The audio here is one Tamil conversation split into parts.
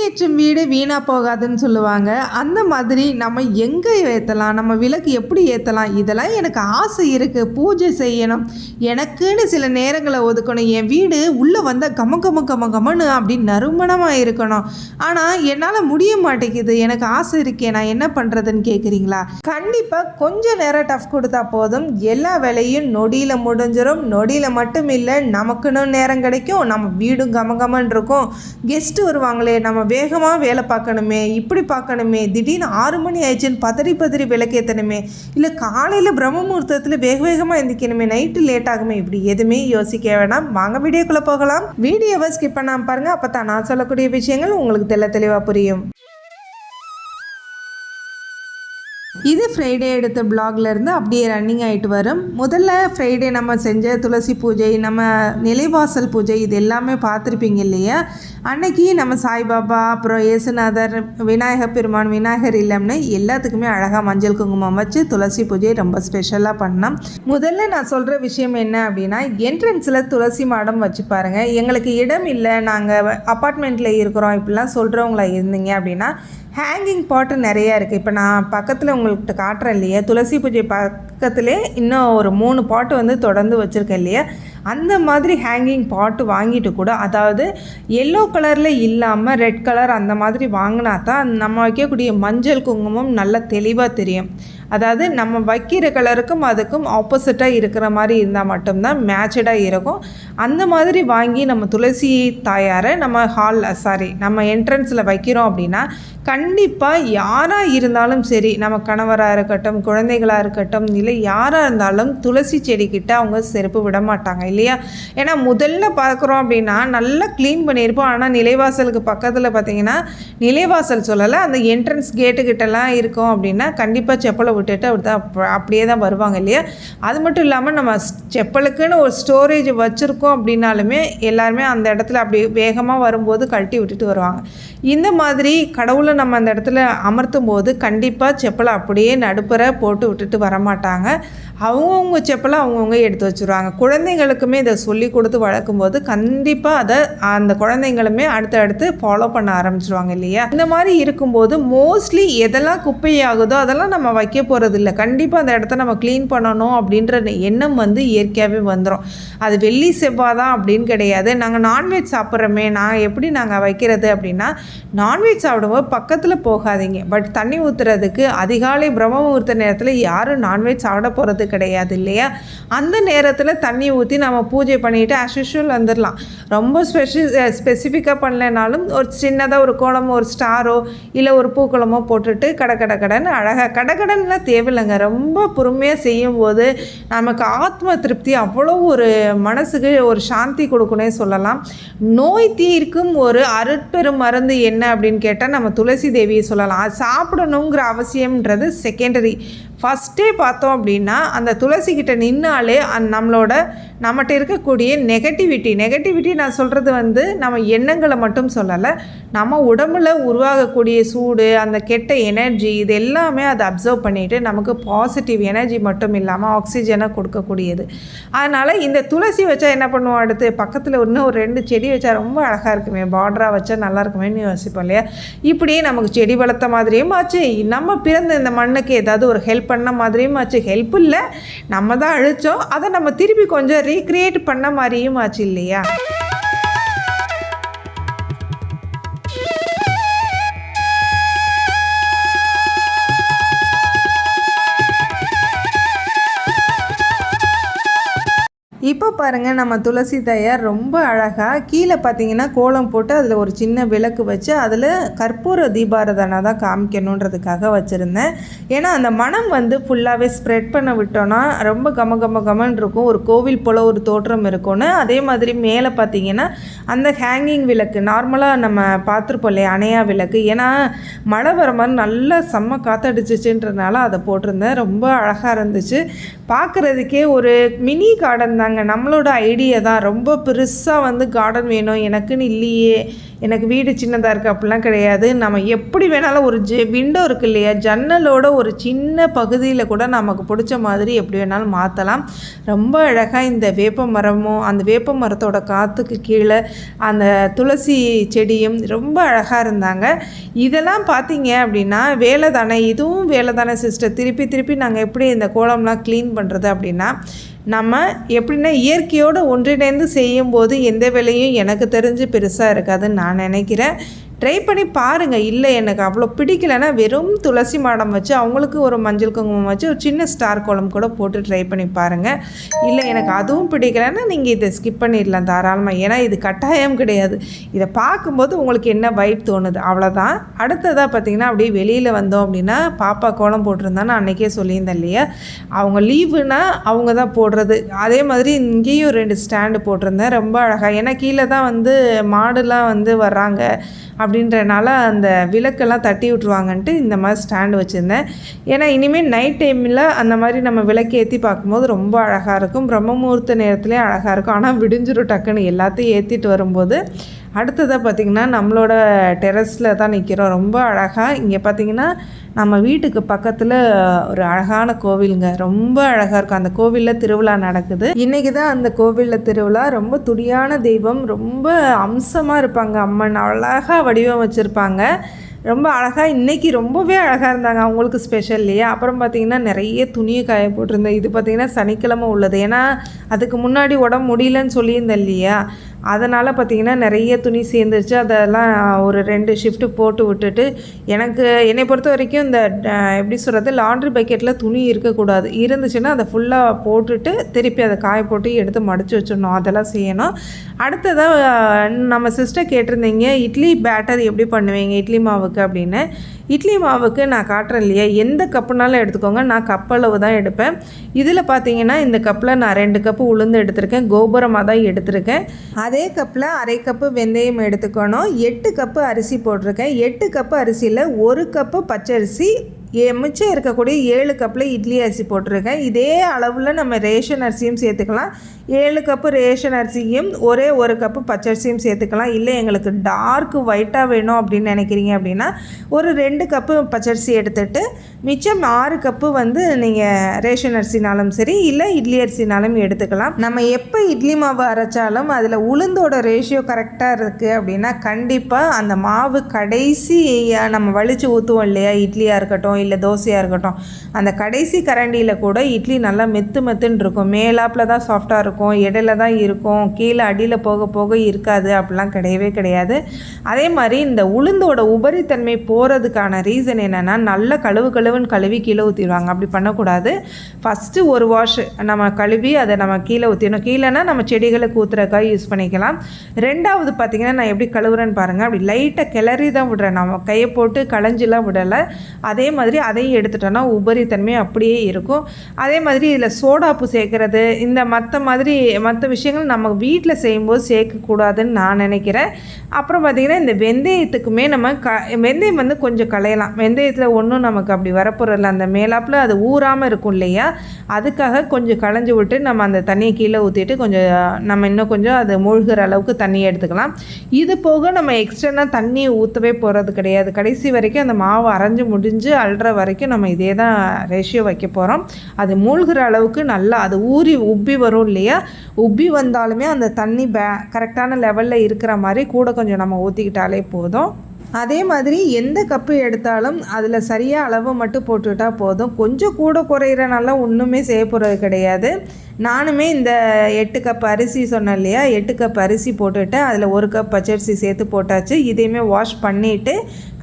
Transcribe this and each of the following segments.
விளக்கேற்றும் வீடு வீணாக போகாதுன்னு சொல்லுவாங்க. அந்த மாதிரி நம்ம எங்கே ஏற்றலாம் நம்ம விளக்கு எப்படி ஏற்றலாம் இதெல்லாம் எனக்கு ஆசை இருக்குது பூஜை செய்யணும். எனக்குன்னு சில நேரங்களை ஒதுக்கணும். என் வீடு உள்ளே வந்தால் கம கம கம கமன்னு அப்படி நறுமணமாக இருக்கணும். ஆனால் என்னால் முடிய மாட்டேங்குது. எனக்கு ஆசை இருக்கே. நான் என்ன பண்ணுறதுன்னு கேட்குறீங்களா கண்டிப்பாக கொஞ்சம் நேரம் டஃப் கொடுத்தா போதும். எல்லா வேலையும் நொடியில் முடிஞ்சிடும் நொடியில் மட்டும் இல்லை நமக்குன்னு நேரம் கிடைக்கும். நம்ம வீடும் கம கமன் இருக்கும். கெஸ்ட்டு வருவாங்களே நம்ம வேகமாக வேலை பார்க்கணுமே இப்படி பார்க்கணுமே திடீர்னு ஆறு மணி ஆயிடுச்சுன்னு பதறி பதறி விளக்கேற்றணுமே இல்லை காலையில் பிரம்ம முகூர்த்தத்தில் வேக வேகமாக எந்திக்கணுமே நைட்டு லேட் ஆகுமே இப்படி எதுவுமே யோசிக்க வேணாம். வாங்க வீடியோக்குள்ளே போகலாம். வீடியோவை ஸ்கிப் பண்ணாமல் பாருங்கள் அப்போ தான் நான் சொல்லக்கூடிய விஷயங்கள் உங்களுக்கு தெள்ள தெளிவாக புரியும். இது ஃப்ரைடே எடுத்த பிளாக்லேருந்து அப்படியே ரன்னிங் ஆகிட்டு வரும். முதல்ல ஃப்ரைடே நம்ம செஞ்ச துளசி பூஜை நம்ம நிலைவாசல் பூஜை இது எல்லாமே பார்த்துருப்பீங்க இல்லையா? அன்னைக்கு நம்ம சாய்பாபா அப்புறம் இயேசுநாதர் விநாயகர் பெருமான் விநாயகர் இல்லம்னு எல்லாத்துக்குமே அழகாக மஞ்சள் குங்குமம் வச்சு துளசி பூஜை ரொம்ப ஸ்பெஷலாக பண்ணோம். முதல்ல நான் சொல்கிற விஷயம் என்ன அப்படின்னா என்ட்ரன்ஸில் துளசி மாடம் வச்சு பாருங்கள் எங்களுக்கு இடம் இல்லை. நாங்கள் அப்பார்ட்மெண்ட்டில் இருக்கிறோம். இப்படிலாம் சொல்கிறவங்களா இருந்தீங்க அப்படின்னா ஹேங்கிங் பாட்டு நிறையா இருக்குது இப்போ நான் பக்கத்தில் உங்கள்கிட்ட காட்டுறேன் இல்லையா? துளசி பூஜை பக்கத்துலேயே இன்னும் ஒரு மூணு பாட்டு வந்து தொடர்ந்து வச்சுருக்கேன் இல்லையா? அந்த மாதிரி ஹேங்கிங் பாட்டு வாங்கிட்டு கூட அதாவது எல்லோ கலரில் இல்லாமல் ரெட் கலர் அந்த மாதிரி வாங்கினா தான் நம்ம வைக்கக்கூடிய மஞ்சள் குங்குமம் நல்லா தெளிவாக தெரியும். அதாவது நம்ம வைக்கிற கலருக்கும் அதுக்கும் ஆப்போசிட்டாக இருக்கிற மாதிரி இருந்தால் மட்டும்தான் மேட்சடாக இருக்கும். அந்த மாதிரி வாங்கி நம்ம துளசி தாயாரை நம்ம ஹால் சாரி நம்ம என்ட்ரன்ஸில் வைக்கிறோம் அப்படின்னா கண்டிப்பாக யாராக இருந்தாலும் சரி நம்ம கணவராக இருக்கட்டும் குழந்தைகளாக இருக்கட்டும் இல்லை யாராக இருந்தாலும் துளசி செடிக்கிட்ட அவங்க செருப்பு விட மாட்டாங்க இல்லையா? ஏன்னா முதல்ல பார்க்குறோம் அப்படின்னா நல்லா க்ளீன் பண்ணியிருப்போம். ஆனால் நிலைவாசலுக்கு பக்கத்தில் பார்த்தீங்கன்னா நிலைவாசல் சொல்லலை அந்த என்ட்ரன்ஸ் கேட்டுக்கிட்டலாம் இருக்கும் அப்படின்னா கண்டிப்பாக செப்பலை விட்டுட்டு அப்படி தான் அப்படியே தான் வருவாங்க இல்லையா? அது மட்டும் இல்லாமல் நம்ம செப்பலுக்குன்னு ஒரு ஸ்டோரேஜ் வச்சுருக்கோம் அப்படின்னாலுமே எல்லாருமே அந்த இடத்துல அப்படி வேகமாக வரும்போது கழட்டி விட்டுட்டு வருவாங்க. இந்த மாதிரி கடவுளை நம்ம அந்த இடத்துல அமர்த்தும் போது கண்டிப்பாக செப்பலை அப்படியே நடுப்புற போட்டு விட்டுட்டு வரமாட்டாங்க. அவங்கவுங்க செப்பலை அவங்கவுங்க எடுத்து வச்சுருவாங்க. குழந்தைங்களுக்குமே இதை சொல்லி கொடுத்து வளர்க்கும் போது கண்டிப்பாக அதை அந்த குழந்தைங்களுமே அடுத்து அடுத்து ஃபாலோ பண்ண ஆரம்பிச்சிருவாங்க இல்லையா? இந்த மாதிரி இருக்கும்போது மோஸ்ட்லி எதெல்லாம் குப்பையாகுதோ அதெல்லாம் நம்ம வைக்க போகிறது இல்லை கண்டிப்பாக அந்த இடத்த நம்ம க்ளீன் பண்ணணும் அப்படின்ற எண்ணம் வந்து இயற்கையாகவே வந்துடும் அது வெள்ளி செவ்வாய் தான் அப்படின்னு கிடையாது. நாங்கள் நான்வெஜ் சாப்பிட்றோமே நான் எப்படி நாங்கள் வைக்கிறது அப்படின்னா நான்வெஜ் சாப்பிடும்போது பக்கத்தில் போகாதீங்க. பட் தண்ணி ஊற்றுறதுக்கு அதிகாலை பிரம்ம முகூர்த்த நேரத்தில் யாரும் நான்வெஜ் சாப்பிட போகிறது கிடையாது இல்லையா? அந்த நேரத்தில் தண்ணி ஊற்றி நம்ம பூஜை பண்ணிவிட்டு as வந்துடலாம் ரொம்ப ஸ்பெஷி ஸ்பெசிஃபிக்காக பண்ணலைனாலும் ஒரு சின்னதாக ஒரு கோலமோ ஒரு ஸ்டாரோ இல்லை ஒரு பூக்குளமோ போட்டுட்டு கட கட கடன் அழகாக கடகடன்லாம் தேவையில்லைங்க. ரொம்ப பொறுமையாக செய்யும்போது நமக்கு ஆத்ம திருப்தி அவ்வளோ ஒரு மனசுக்கு ஒரு சாந்தி கொடுக்குனே சொல்லலாம். நோய் தீர்க்கும் ஒரு அருட்பெரும் மருந்து என்ன அப்படின்னு கேட்டால் நம்ம துளசி தேவியை சொல்லலாம். அது சாப்பிடணுங்கிற அவசியம்ன்றது செகண்டரி ஃபஸ்ட்டே பார்த்தோம் அப்படின்னா அந்த துளசிக்கிட்ட நின்னாலே அந் நம்மளோட நம்மகிட்ட இருக்கக்கூடிய நெகட்டிவிட்டி நெகட்டிவிட்டி நான் சொல்கிறது வந்து நம்ம எண்ணங்களை மட்டும் சொல்லலை. நம்ம உடம்புல உருவாகக்கூடிய சூடு அந்த கெட்ட எனர்ஜி இது எல்லாமே அதை அப்சர்வ் பண்ணிவிட்டு நமக்கு பாசிட்டிவ் எனர்ஜி மட்டும் இல்லாமல் ஆக்சிஜனை கொடுக்கக்கூடியது. அதனால் இந்த துளசி வச்சா என்ன பண்ணுவோம் அடுத்து? பக்கத்தில் இன்னும் ஒரு ரெண்டு செடி வச்சா ரொம்ப அழகாக இருக்குமே பார்டராக வச்சா நல்லா இருக்குமேன்னு யோசிப்போம் இல்லையா? இப்படியே நமக்கு செடி வளர்த்த மாதிரியும் ஆச்சு. நம்ம பிறந்த இந்த மண்ணுக்கு ஏதாவது ஒரு ஹெல்ப் பண்ண மாதிரியும் ஆச்சு. ஹெல்ப் இல்லை. நம்ம தான் அழிச்சோம். அதை நம்ம திருப்பி கொஞ்சம் ரீக்ரியேட் பண்ண மாதிரியும் ஆச்சு இல்லையா? இப்போ பாருங்கள் நம்ம துளசி தயார் ரொம்ப அழகாக கீழே பார்த்தீங்கன்னா கோலம் போட்டு அதில் ஒரு சின்ன விளக்கு வச்சு அதில் கற்பூர தீபாரதனை தான் காமிக்கணுன்றதுக்காக வச்சுருந்தேன். ஏன்னா அந்த மனம் வந்து ஃபுல்லாகவே ஸ்ப்ரெட் பண்ண விட்டோன்னா ரொம்ப கம கம கமன் இருக்கும். ஒரு கோவில் போல் ஒரு தோற்றம் இருக்கும்னு. அதே மாதிரி மேலே பார்த்தீங்கன்னா அந்த ஹேங்கிங் விளக்கு நார்மலாக நம்ம பார்த்துருப்போம் இல்லையா அணையா விளக்கு. ஏன்னா மழை வர மாதிரி நல்லா செம்ம காற்றடிச்சிச்சுன்றதுனால அதை போட்டிருந்தேன். ரொம்ப அழகாக இருந்துச்சு. பார்க்குறதுக்கே ஒரு மினி கார்டன் தாங்க பாருங்கள் நம்மளோட ஐடியா தான். ரொம்ப பெருசாக வந்து கார்டன் வேணும். எனக்குன்னு இல்லையே. எனக்கு வீடு சின்னதாக இருக்குது அப்படிலாம் கிடையாது. நம்ம எப்படி வேணாலும் ஒரு ஜெ விண்டோ இருக்கு இல்லையா? ஜன்னலோட ஒரு சின்ன பகுதியில் கூட நமக்கு பிடிச்ச மாதிரி எப்படி வேணாலும் மாற்றலாம் ரொம்ப அழகாக இந்த வேப்ப மரமும் அந்த வேப்ப மரத்தோட காற்றுக்கு கீழே அந்த துளசி செடியும் ரொம்ப அழகாக இருந்தாங்க. இதெல்லாம் பார்த்தீங்க அப்படின்னா வேலை தானே இதுவும் வேலை தானே சிஸ்டர் திருப்பி திருப்பி நாங்கள் எப்படி இந்த கோலம்லாம் க்ளீன் பண்ணுறது அப்படின்னா நம்ம எப்படின்னா இயற்கையோடு ஒன்றிணைந்து செய்யும்போது எந்த வேலையும் எனக்கு தெரிஞ்சு பெருசாக இருக்காதுன்னு நான் நினைக்கிறேன். ட்ரை பண்ணி பாருங்கள் இல்லை எனக்கு அவ்வளோ பிடிக்கலைன்னா வெறும் துளசி மாடம் வச்சு அவங்களுக்கு ஒரு மஞ்சள் குங்குமம் வச்சு ஒரு சின்ன ஸ்டார் கோலம் கூட போட்டு ட்ரை பண்ணி பாருங்கள் இல்லை எனக்கு அதுவும் பிடிக்கலைன்னா நீங்கள் இதை ஸ்கிப் பண்ணிடலாம் தாராளமாக ஏன்னா இது கட்டாயம் கிடையாது. இதை பார்க்கும்போது உங்களுக்கு என்ன வைப் தோணுது? அவ்வளோதான் அடுத்ததாக பார்த்தீங்கன்னா அப்படியே வெளியில் வந்தோம் அப்படின்னா பாப்பா கோலம் போட்டிருந்தான்னு அன்றைக்கே சொல்லியிருந்தேன் இல்லையா? அவங்க லீவுனா அவங்க தான் போடுறது. அதே மாதிரி இங்கேயும் ரெண்டு ஸ்டாண்டு போட்டிருந்தேன். ரொம்ப அழகாக ஏன்னா கீழே தான் வந்து மாடுலாம் வந்து வர்றாங்க. அப்படின்றனால அந்த விளக்கெல்லாம் தட்டி விட்ருவாங்கன்ட்டு இந்த மாதிரி ஸ்டாண்டு வச்சுருந்தேன். ஏன்னா இனிமேல் நைட் டைமில் அந்த மாதிரி நம்ம விளக்கு ஏற்றி பார்க்கும்போது ரொம்ப அழகாக இருக்கும். பிரம்ம முகூர்த்த நேரத்துலேயே அழகாக இருக்கும். ஆனால் விடிஞ்சிரும் டக்குன்னு. எல்லாத்தையும் ஏற்றிட்டு வரும்போது அடுத்ததாக பார்த்திங்கன்னா நம்மளோட டெரஸில் தான் நிற்கிறோம் ரொம்ப அழகாக இங்கே பார்த்திங்கன்னா நம்ம வீட்டுக்கு பக்கத்தில் ஒரு அழகான கோவிலுங்க. ரொம்ப அழகாக இருக்கும். அந்த கோவிலில் திருவிழா நடக்குது. இன்றைக்கி தான் அந்த கோவிலில் திருவிழா. ரொம்ப துடியான தெய்வம். ரொம்ப அம்சமாக இருப்பாங்க. அம்மன் அழகாக வடிவம் வச்சுருப்பாங்க ரொம்ப அழகாக இன்றைக்கி ரொம்பவே அழகாக இருந்தாங்க. அவங்களுக்கு ஸ்பெஷல் இல்லையா? அப்புறம் பார்த்திங்கன்னா நிறைய துணியை காய போட்டிருந்தேன். இது பார்த்திங்கன்னா சனிக்கிழமை உள்ளது. ஏன்னா அதுக்கு முன்னாடி உடம்பு முடியலன்னு சொல்லியிருந்தேன் இல்லையா? அதனால் பார்த்திங்கன்னா நிறைய துணி சேர்ந்துருச்சு. அதெல்லாம் ஒரு ரெண்டு ஷிஃப்ட்டு போட்டு விட்டுட்டு எனக்கு என்னை பொறுத்த வரைக்கும் இந்த எப்படி சொல்கிறது லாண்ட்ரி பக்கெட்டில் துணி இருக்கக்கூடாது. இருந்துச்சுன்னா அதை ஃபுல்லாக போட்டுட்டு திருப்பி அதை காய போட்டு எடுத்து மடித்து வச்சிடணும். அதெல்லாம் செய்யணும். அடுத்ததாக நம்ம சிஸ்டர் கேட்டிருந்தீங்க இட்லி பேட்டர் எப்படி பண்ணுவீங்க இட்லி மாவுக்கு அப்படின்னு. இட்லி மாவுக்கு நான் காட்டுறேன் இல்லையா? எந்த கப்புனாலும் எடுத்துக்கோங்க. நான் கப்பளவு தான் எடுப்பேன். இதில் பார்த்தீங்கன்னா இந்த கப்பில் நான் ரெண்டு கப்பு உளுந்து எடுத்திருக்கேன். கோபுரமாக தான் எடுத்திருக்கேன். அதே கப்பில் அரை கப்பு வெந்தயம் எடுத்துக்கணும். எட்டு கப்பு அரிசி போட்டிருக்கேன். எட்டு கப்பு அரிசியில் ஒரு கப்பு பச்சரிசி மிச்சம் இருக்கக்கூடிய ஏழு கப்பில் இட்லி அரிசி போட்டிருக்கேன். இதே அளவில் நம்ம ரேஷன் அரிசியும் சேர்த்துக்கலாம். ஏழு கப்பு ரேஷன் அரிசியும் ஒரே ஒரு கப்பு பச்சரிசியும் சேர்த்துக்கலாம். இல்லை எங்களுக்கு டார்க் ஒயிட்டாக வேணும் அப்படின்னு நினைக்கிறீங்க அப்படின்னா ஒரு ரெண்டு கப்பு பச்சரிசி எடுத்துகிட்டு மிச்சம் ஆறு கப்பு வந்து நீங்கள் ரேஷன் அரிசினாலும் சரி இல்லை இட்லி அரிசினாலும் எடுத்துக்கலாம். நம்ம எப்போ இட்லி மாவு அரைச்சாலும் அதில் உளுந்தோட ரேஷியோ கரெக்டாக இருக்குது அப்படின்னா கண்டிப்பாக அந்த மாவு கடைசி நம்ம வலித்து ஊற்றுவோம் இல்லையா? இட்லியாக இருக்கட்டும் இல்லை தோசையாக இருக்கட்டும். அந்த கடைசி கரண்டியில் கூட இட்லி நல்லா மெத்து மெத்துன்னு இருக்கும். மேலாப்பில் தான் சாஃப்டாக இருக்கும். இடையில தான் இருக்கும். கீழே அடியில் போக போக இருக்காது. அப்படிலாம் கிடையவே கிடையாது. அதே மாதிரி இந்த உளுந்தோட உபரித்தன்மை போகிறதுக்கான ரீசன் என்னென்னா நல்ல கழுவு கழுவுன்னு கழுவி கீழே ஊற்றிடுவாங்க அப்படி பண்ணக்கூடாது. ஃபஸ்ட்டு ஒரு வாஷ் நம்ம கழுவி அதை நம்ம கீழே ஊற்றிடணும் கீழேனா நம்ம செடிகளுக்கு ஊற்றுறக்காக யூஸ் பண்ணிக்கலாம். ரெண்டாவது பார்த்திங்கன்னா நான் எப்படி கழுவுறேன்னு பாருங்கள் அப்படி லைட்டாக கிளறி தான் விடுறேன். நம்ம கையை போட்டு களைஞ்சிலாம் விடலை. அதே மாதிரி மாதிரி அதையும் எடுத்துட்டோன்னா உபரித்தன்மை அப்படியே இருக்கும். அதே மாதிரி இதில் சோடாப்பு சேர்க்குறது இந்த மற்ற மாதிரி மற்ற விஷயங்கள் நம்ம வீட்டில் செய்யும்போது சேர்க்கக்கூடாதுன்னு நான் நினைக்கிறேன். அப்புறம் பார்த்திங்கன்னா இந்த வெந்தயத்துக்குமே நம்ம க வெந்தயம் வந்து கொஞ்சம் களையலாம். வெந்தயத்தில் ஒன்றும் நமக்கு அப்படி வரப்போகிறதில்ல அந்த மேலாப்பில் அது ஊறாமல் இருக்கும் இல்லையா? அதுக்காக கொஞ்சம் களைஞ்சி விட்டு நம்ம அந்த தண்ணியை கீழே ஊற்றிட்டு கொஞ்சம் நம்ம இன்னும் கொஞ்சம் அது மூழ்கிற அளவுக்கு தண்ணியை எடுத்துக்கலாம். இது போக நம்ம எக்ஸ்டர்னாக தண்ணி ஊற்றவே போகிறது கிடையாது. கடைசி வரைக்கும் அந்த மாவு அரைஞ்சு முடிஞ்சு அல் பண்ணுற வரைக்கும் நம்ம இதே தான் ரேஷியோ வைக்க போகிறோம் அது மூழ்கிற அளவுக்கு நல்லா அது ஊறி உப்பி வரும் இல்லையா? உப்பி வந்தாலுமே அந்த தண்ணி பே கரெக்டான லெவலில் இருக்கிற மாதிரி கூட கொஞ்சம் நம்ம ஊற்றிக்கிட்டாலே போதும். அதே மாதிரி எந்த கப்பு எடுத்தாலும் அதில் சரியாக அளவு மட்டும் போட்டுவிட்டால் போதும். கொஞ்சம் கூட குறையிறனால ஒன்றுமே செய்ய போகிறது கிடையாது. நானுமே இந்த எட்டு கப் அரிசி சொன்னேன் இல்லையா? எட்டு கப் அரிசி போட்டுவிட்டேன் அதில் ஒரு கப் பச்சரிசி சேர்த்து போட்டாச்சு. இதையுமே வாஷ் பண்ணிவிட்டு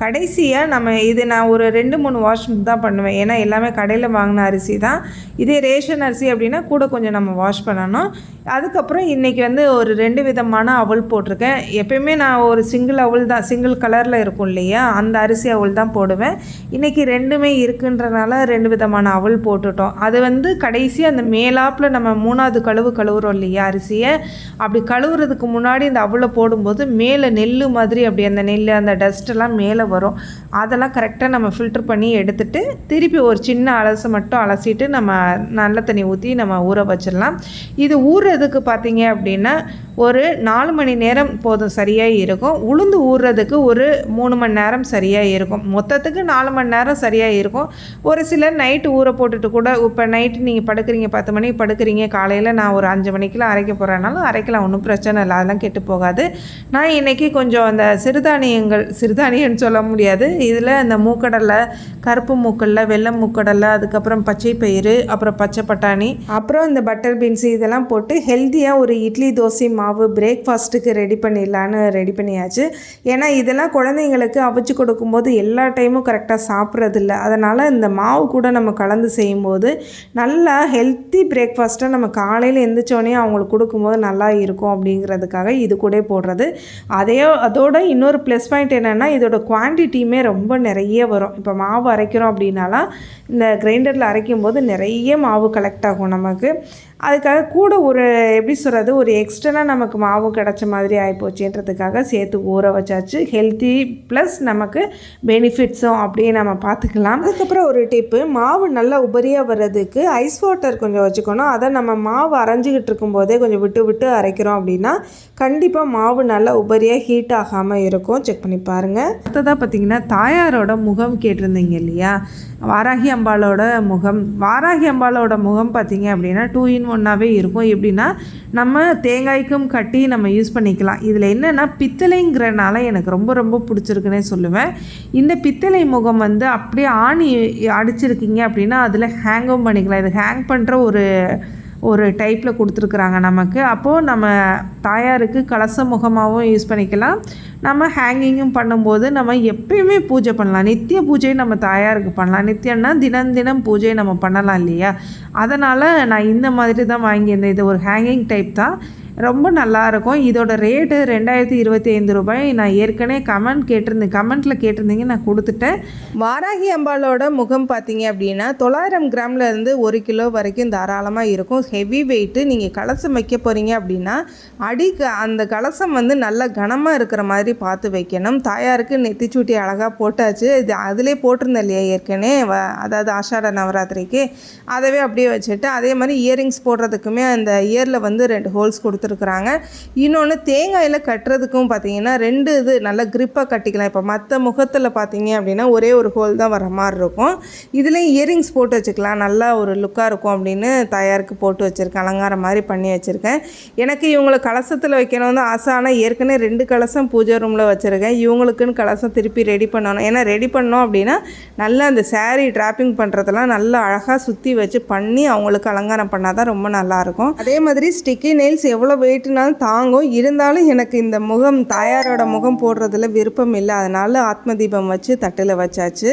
கடைசியாக நம்ம இது நான் ஒரு ரெண்டு மூணு வாஷ் தான் பண்ணுவேன். ஏன்னா எல்லாமே கடையில் வாங்கின அரிசி தான். இதே ரேஷன் அரிசி அப்படின்னா கூட கொஞ்சம் நம்ம வாஷ் பண்ணணும். அதுக்கப்புறம் இன்றைக்கி வந்து ஒரு ரெண்டு விதமான அவள் போட்டிருக்கேன். எப்பயுமே நான் ஒரு சிங்கிள் அவள் தான் சிங்கிள் கலரில் இருக்கும் இல்லையா? அந்த அரிசி அவள் தான் போடுவேன். இன்றைக்கி ரெண்டுமே இருக்குன்றனால ரெண்டு விதமான அவள் போட்டுட்டோம். அது வந்து கடைசி அந்த மேலாப்பில் நம்ம நம்ம மூணாவது கழுவு கழுவுறோம் இல்லையா அரிசியை? அப்படி கழுவுறதுக்கு முன்னாடி இந்த அவ்வளோ போடும்போது மேலே நெல் மாதிரி அப்படி அந்த நெல் அந்த டஸ்ட்டெல்லாம் மேலே வரும். அதெல்லாம் கரெக்டாக நம்ம ஃபில்டர் பண்ணி எடுத்துட்டு திருப்பி ஒரு சின்ன அலசு மட்டும் அலசிட்டு நம்ம நல்ல தண்ணி ஊற்றி நம்ம ஊற வச்சிடலாம். இது ஊறுறதுக்கு பார்த்தீங்க அப்படின்னா ஒரு நாலு மணி நேரம் போதும் சரியாக இருக்கும். உளுந்து ஊறுறதுக்கு ஒரு மூணு மணி நேரம் சரியாக இருக்கும். மொத்தத்துக்கு நாலு மணி நேரம் சரியாக இருக்கும். ஒரு சிலர் நைட்டு ஊற போட்டுட்டு கூட இப்போ நைட்டு நீங்கள் படுக்கிறீங்க பத்து மணிக்கு படுக்கிறீங்க காலையில் நான் ஒரு அஞ்சு மணிக்கெலாம் அரைக்க போகிறேனாலும் அரைக்கலாம் ஒன்றும் பிரச்சனை இல்லை. அதெல்லாம் கெட்டு போகாது. நான் இன்றைக்கி கொஞ்சம் அந்த சிறுதானியங்கள் சிறுதானியம்னு சொல்ல முடியாது. இதில் இந்த மூக்கடலை கருப்பு மூக்கடலை வெள்ளை மூக்கடலை அதுக்கப்புறம் பச்சை பயிறு அப்புறம் பச்சை பட்டாணி அப்புறம் இந்த பட்டர் பீன்ஸ் இதெல்லாம் போட்டு ஹெல்த்தியாக ஒரு இட்லி தோசை மா மாவு பிரேக்ஃபாஸ்ட்டுக்கு ரெடி பண்ணிடலான்னு ரெடி பண்ணியாச்சு. ஏன்னா இதெல்லாம் குழந்தைங்களுக்கு அவிச்சு கொடுக்கும்போது எல்லா டைமும் கரெக்டாக சாப்பிட்றதில்ல. அதனால் இந்த மாவு கூட நம்ம கலந்து செய்யும்போது நல்லா ஹெல்த்தி பிரேக்ஃபாஸ்ட்டாக நம்ம காலையில் எந்திரிச்சோடனே அவங்களுக்கு கொடுக்கும்போது நல்லா இருக்கும் அப்படிங்கிறதுக்காக இது கூட போடுறது. அதே அதோட இன்னொரு ப்ளஸ் பாயிண்ட் என்னென்னா இதோட குவான்டிட்டியுமே ரொம்ப நிறைய வரும். இப்போ மாவு அரைக்கிறோம் அப்படின்னாலாம் இந்த கிரைண்டரில் அரைக்கும் போது நிறைய மாவு கலெக்ட் ஆகும் நமக்கு. அதுக்காக கூட ஒரு எப்படி சொல்கிறது ஒரு எக்ஸ்டர்னாக நமக்கு மாவு கிடச்ச மாதிரி ஆகிப்போச்சுன்றதுக்காக சேர்த்து ஊற வச்சாச்சு. ஹெல்த்தி ப்ளஸ் நமக்கு பெனிஃபிட்ஸும் அப்படியே நம்ம பார்த்துக்கலாம் அதுக்கப்புறம் ஒரு டிப்பு மாவு நல்லா உபரியாக வர்றதுக்கு ஐஸ் வாட்டர் கொஞ்சம் வச்சுக்கணும். அதை நம்ம மாவு அரைஞ்சிக்கிட்டு இருக்கும்போதே கொஞ்சம் விட்டு விட்டு அரைக்கிறோம் அப்படின்னா கண்டிப்பாக மாவு நல்லா உபரியாக ஹீட் ஆகாமல் இருக்கும். செக் பண்ணி பாருங்கள் அடுத்ததாக பார்த்தீங்கன்னா தாயாரோட முகம் கேட்டிருந்தீங்க இல்லையா? வாராகி அம்பாளோட முகம். வாராகி அம்பாளோட முகம் பார்த்தீங்க அப்படின்னா டூ இன் ஒன்றாவே இருக்கும். எப்படின்னா நம்ம தேங்காய்க்கும் கட்டி நம்ம யூஸ் பண்ணிக்கலாம். இதில் என்னென்னா பித்தளைங்கிறனால எனக்கு ரொம்ப ரொம்ப பிடிச்சிருக்குன்னே சொல்லுவேன். இந்த பித்தளை முகம் வந்து அப்படியே ஆணி அடிச்சிருக்கீங்க அப்படின்னா அதில் ஹேங்கும் பண்ணிக்கலாம். இது ஹேங் பண்ணுற ஒரு ஒரு டைப்பில் கொடுத்துருக்குறாங்க நமக்கு. அப்போது நம்ம தாயாருக்கு கலச முகமாகவும் யூஸ் பண்ணிக்கலாம். நம்ம ஹேங்கிங்கும் பண்ணும்போது நம்ம எப்பயுமே பூஜை பண்ணலாம். நித்திய பூஜையை நம்ம தாயாருக்கு பண்ணலாம். நித்தியம்னா தினம் தினம் பூஜை நம்ம பண்ணலாம் இல்லையா? அதனால் நான் இந்த மாதிரி தான் வாங்கியிருந்தேன். இது ஒரு ஹேங்கிங் டைப் தான். ரொம்ப நல்லாயிருக்கும். இதோட ரேட்டு ரெண்டாயிரத்தி இருபத்தி ஐந்து ரூபாய். நான் ஏற்கனவே கமெண்ட் கேட்டிருந்தேன். கமெண்ட்டில் கேட்டிருந்தீங்க நான் கொடுத்துட்டேன். வாராகி அம்பாலோட முகம் பார்த்தீங்க அப்படின்னா தொள்ளாயிரம் கிராமில் இருந்து ஒரு கிலோ வரைக்கும் தாராளமாக இருக்கும். ஹெவி வெயிட்டு நீங்கள் கலசம் வைக்க போகிறீங்க அப்படின்னா அடி அந்த கலசம் வந்து நல்லா கனமாக இருக்கிற மாதிரி பார்த்து வைக்கணும். தாயாருக்கு நெத்திச்சூட்டி அழகாக போட்டாச்சு. இது அதிலே போட்டிருந்தேன் இல்லையா ஏற்கனவே? அதாவது ஆஷாட நவராத்திரிக்கு. அதவே அப்படியே வச்சுட்டு அதே மாதிரி இயரிங்ஸ் போடுறதுக்குமே அந்த இயரில் வந்து ரெண்டு ஹோல்ஸ் கொடுத்து கொடுத்துருக்குறாங்க. இன்னொன்று தேங்காயில் கட்டுறதுக்கும் பார்த்தீங்கன்னா ரெண்டு இது நல்லா க்ரிப்பாக கட்டிக்கலாம். இப்போ மற்ற முகத்தில் பார்த்தீங்க அப்படின்னா ஒரே ஒரு ஹோல் தான் வர மாதிரி இருக்கும். இதுலேயும் இயரிங்ஸ் போட்டு வச்சுக்கலாம். நல்லா ஒரு லுக்காக இருக்கும் அப்படின்னு தயாருக்கு போட்டு வச்சுருக்கேன். அலங்காரம் மாதிரி பண்ணி வச்சுருக்கேன். எனக்கு இவங்களை கலசத்தில் வைக்கணும்னு ஆசை. ஆனால் ஏற்கனவே ரெண்டு கலசம் பூஜை ரூமில் வச்சுருக்கேன். இவங்களுக்குன்னு கலசம் திருப்பி ரெடி பண்ணணும். ஏன்னா ரெடி பண்ணோம் அப்படின்னா நல்லா அந்த சேரீ ட்ராப்பிங் பண்ணுறதெல்லாம் நல்லா அழகாக சுற்றி வச்சு பண்ணி அவங்களுக்கு அலங்காரம் பண்ணால் தான் ரொம்ப நல்லாயிருக்கும் அதே மாதிரி ஸ்டிக்கி நெயில்ஸ் எவ்வளோ வெயிட்னாலும் தாங்கும். இருந்தாலும் எனக்கு இந்த முகம் தாயாரோட முகம் போடுறதுல விருப்பம் இல்லை. அதனால் ஆத்ம தீபம் வச்சு தட்டில் வச்சாச்சு.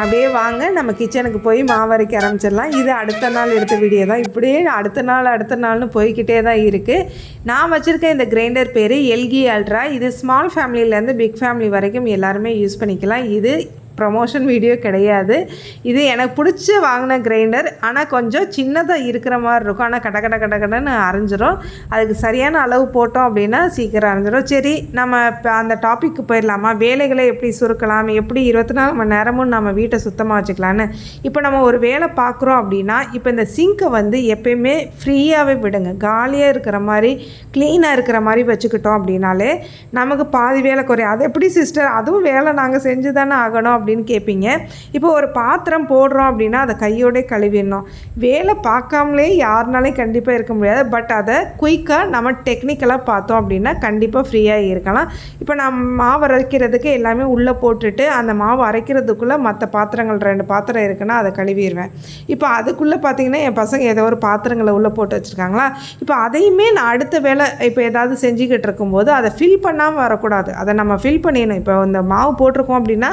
அப்படியே வாங்க நம்ம கிச்சனுக்கு போய் மாவரைக்க ஆரம்பிச்சிடலாம். இது அடுத்த நாள் எடுத்த வீடியோ தான். இப்படியே அடுத்த நாள் அடுத்த நாள்னு போய்கிட்டே தான் இருக்குது நான் வச்சுருக்க இந்த கிரைண்டர் பேர் எல்கி அல்ட்ரா இது ஸ்மால் ஃபேமிலியிலேருந்து பிக் ஃபேமிலி வரைக்கும் எல்லாருமே யூஸ் பண்ணிக்கலாம். இது ப்ரமோஷன் வீடியோ கிடையாது. இது எனக்கு பிடிச்ச வாங்கின கிரைண்டர் ஆனால் கொஞ்சம் சின்னதாக இருக்கிற மாதிரி இருக்கும். ஆனால் கட கட கட கடன்னு அரைஞ்சிரும். அதுக்கு சரியான அளவு போட்டோம் அப்படின்னா சீக்கிரம் அரைஞ்சிரும். சரி நம்ம இப்போ அந்த டாப்பிக்கு போயிடலாமா? வேலைகளை எப்படி சுருக்கலாம்? எப்படி இருபத்தி நாலு மணி நேரமும் நம்ம வீட்டை சுத்தமாக வச்சுக்கலான்னு இப்போ நம்ம ஒரு வேலை பார்க்குறோம் அப்படின்னா இப்போ இந்த சிங்க்கை வந்து எப்பயுமே ஃப்ரீயாகவே விடுங்க. காலியாக இருக்கிற மாதிரி க்ளீனாக இருக்கிற மாதிரி வச்சுக்கிட்டோம் அப்படின்னாலே நமக்கு பாதி வேலை குறையும். அது எப்படி சிஸ்டர் அதுவும் வேலை நாங்கள் செஞ்சு தானே ஆகணும் அப்படின்னு அப்படின்னு கேட்பீங்க. இப்போ ஒரு பாத்திரம் போடுறோம் அப்படின்னா அதை கையோடே கழுவிடணும். வேலை பார்க்காமலே யாருனாலையும் கண்டிப்பாக இருக்க முடியாது. பட் அதை குயிக்காக நம்ம டெக்னிக்கலாக பார்த்தோம் அப்படின்னா கண்டிப்பாக ஃப்ரீயாக இருக்கலாம். இப்போ நான் மாவு அரைக்கிறதுக்கு எல்லாமே உள்ளே போட்டுட்டு அந்த மாவு அரைக்கிறதுக்குள்ளே மற்ற பாத்திரங்கள் ரெண்டு பாத்திரம் இருக்குன்னா அதை கழுவிடுவேன். இப்போ அதுக்குள்ளே பார்த்தீங்கன்னா என் பசங்க ஏதோ ஒரு பாத்திரங்களை உள்ளே போட்டு வச்சுருக்காங்களா? இப்போ அதையுமே நான் அடுத்த வேலை இப்போ ஏதாவது செஞ்சுக்கிட்டு இருக்கும்போது அதை ஃபில் பண்ணாமல் வரக்கூடாது. அதை நம்ம ஃபில் பண்ணிடணும். இப்போ இந்த மாவு போட்டிருக்கோம் அப்படின்னா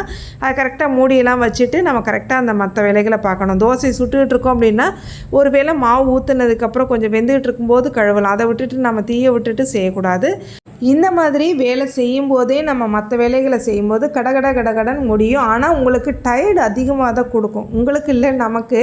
கரெக்டாக மூடியெல்லாம் வச்சுட்டு நம்ம கரெக்டாக அந்த மற்ற வேலைகளை பார்க்கணும். தோசை சுட்டுக்கிட்டு இருக்கோம் அப்படின்னா ஒரு வேளை மாவு ஊற்றுனதுக்கப்புறம் கொஞ்சம் வெந்துக்கிட்டு இருக்கும்போது கழுவலாம். அதை விட்டுட்டு நம்ம தீயை விட்டுட்டு செய்யக்கூடாது. இந்த மாதிரி வேலை செய்யும் போதே நம்ம மற்ற வேலைகளை செய்யும்போது கடகட கடகடன் முடியும். ஆனால் உங்களுக்கு டயர்டு அதிகமாக தான் கொடுக்கும். உங்களுக்கு இல்லை நமக்கு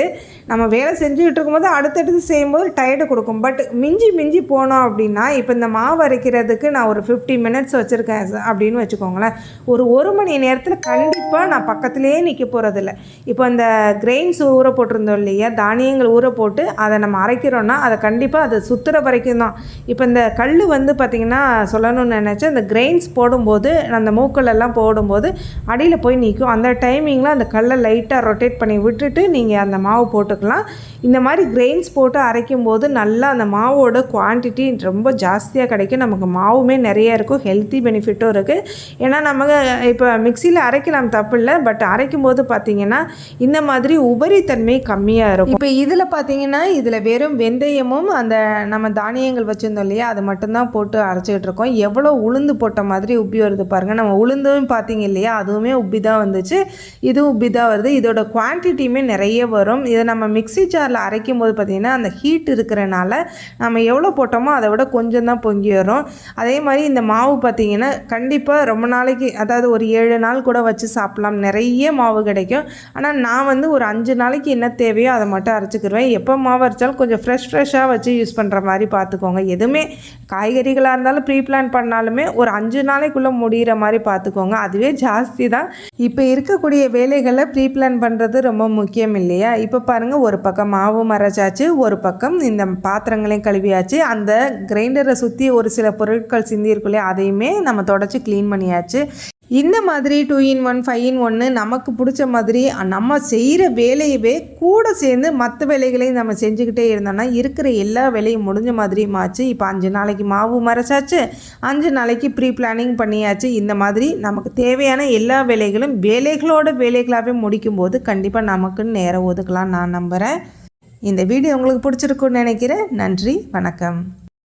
நம்ம வேலை செஞ்சுக்கிட்டு இருக்கும்போது அடுத்தடுத்து செய்யும்போது டயர்டு கொடுக்கும். பட் மிஞ்சி மிஞ்சி போனோம் அப்படின்னா இப்போ இந்த மாவு அரைக்கிறதுக்கு நான் ஒரு ஃபிஃப்டி மினிட்ஸ் வச்சுருக்கேன் அப்படின்னு வச்சுக்கோங்களேன். ஒரு ஒரு மணி நேரத்தில் கண்டிப்பாக நான் பக்கத்துலேயே நிற்க போகிறதில்ல இப்போ இந்த கிரெயின்ஸ் ஊற போட்டிருந்தோம் இல்லையா தானியங்கள் ஊற போட்டு அதை நம்ம அரைக்கிறோன்னா அதை கண்டிப்பாக அதை சுற்றுற வரைக்கும் தான். இப்போ இந்த கல் வந்து பார்த்திங்கன்னா சொல்லணும்னு நினச்சேன் அந்த கிரெயின்ஸ் போடும்போது அந்த மூக்கலெல்லாம் போடும்போது அடியில் போய் நிற்கும் அந்த டைமிங்கில் அந்த கல்லை லைட்டாக ரொட்டேட் பண்ணி விட்டுட்டு நீங்கள் அந்த மாவு போட்டுக்கலாம். இந்த மாதிரி கிரெயின்ஸ் போட்டு அரைக்கும் போது நல்லா அந்த மாவோட குவான்டிட்டி ரொம்ப ஜாஸ்தியாக கிடைக்கும். நமக்கு மாவுமே நிறைய இருக்கும் ஹெல்த்தி பெனிஃபிட்டும் இருக்குது ஏன்னா நமக்கு இப்போ மிக்சியில் அரைக்கலாம் தப்பு இல்லை பட் அரைக்கும் போது பார்த்திங்கன்னா இந்த மாதிரி உபரித்தன்மை கம்மியாக இருக்கும். இப்போ இதில் பார்த்தீங்கன்னா இதில் வெறும் வெந்தயமும் அந்த நம்ம தானியங்கள் வச்சுருந்தோம் இல்லையா அது மட்டும்தான் போட்டு அரைச்சிக்கிட்டு இருக்கோம். எவ்வளோ உளுந்து போட்ட மாதிரி உப்பி வருது பாருங்கள் நம்ம உளுந்தும் பார்த்தீங்க இல்லையா? அதுவுமே உப்பி தான் வந்துச்சு. இதுவும் உப்பி தான் வருது. இதோட குவான்டிட்டியுமே நிறைய வரும். இதை நம்ம மிக்ஸி ஜாரில் அரைக்கும் போது பார்த்திங்கன்னா அந்த ஹீட் இருக்கிறனால நம்ம எவ்வளோ போட்டோமோ அதை விட கொஞ்சம் தான் பொங்கி வரும். அதே மாதிரி இந்த மாவு பார்த்திங்கன்னா கண்டிப்பாக ரொம்ப நாளைக்கு அதாவது ஒரு ஏழு நாள் கூட வச்சு சாப்பிட்லாம். நிறைய மாவு கிடைக்கும். ஆனால் நான் வந்து ஒரு அஞ்சு நாளைக்கு என்ன தேவையோ அதை மட்டும் அரைச்சிக்கிருவேன். எப்போ மாவு அரைச்சாலும் கொஞ்சம் ஃப்ரெஷ் ஃப்ரெஷ்ஷாக வச்சு யூஸ் பண்ணுற மாதிரி பார்த்துக்கோங்க. எதுவுமே காய்கறிகளாக இருந்தாலும் ப்ரீ பிளான் பண்ணாலுமே ஒரு அஞ்சு நாளைக்குள்ளே முடிகிற மாதிரி பார்த்துக்கோங்க. அதுவே ஜாஸ்தி தான் இப்போ இருக்கக்கூடிய வேலைகளை ப்ரீ பிளான் பண்ணுறது ரொம்ப முக்கியம் இல்லையா? இப்போ பாருங்கள் ஒரு பக்கம் மாவு மறைச்சாச்சு ஒரு பக்கம் இந்த பாத்திரங்களையும் கழுவியாச்சு. அந்த கிரைண்டரை சுற்றி ஒரு சில பொருட்கள் சிந்தி இல்லையா? அதையுமே நம்ம தொடச்சி க்ளீன் பண்ணியாச்சு. இந்த மாதிரி two in one five in ஒன்று நமக்கு பிடிச்ச மாதிரி நம்ம செய்கிற வேலையவே கூட சேர்ந்து மற்ற வேலைகளையும் நம்ம செஞ்சுக்கிட்டே இருந்தோம்னா இருக்கிற எல்லா வேலையும் முடிஞ்ச மாதிரியும் ஆச்சு. இப்போ அஞ்சு நாளைக்கு மாவு மறைச்சாச்சு. அஞ்சு நாளைக்கு ப்ரீ பிளானிங் பண்ணியாச்சு. இந்த மாதிரி நமக்கு தேவையான எல்லா வேலைகளும் வேலைகளோட வேலைகளாகவே முடிக்கும்போது கண்டிப்பாக நமக்குன்னு நேரம் ஒதுக்கலாம் நான் நம்புகிறேன் இந்த வீடியோ உங்களுக்கு பிடிச்சிருக்குன்னு நினைக்கிறேன். நன்றி. வணக்கம்.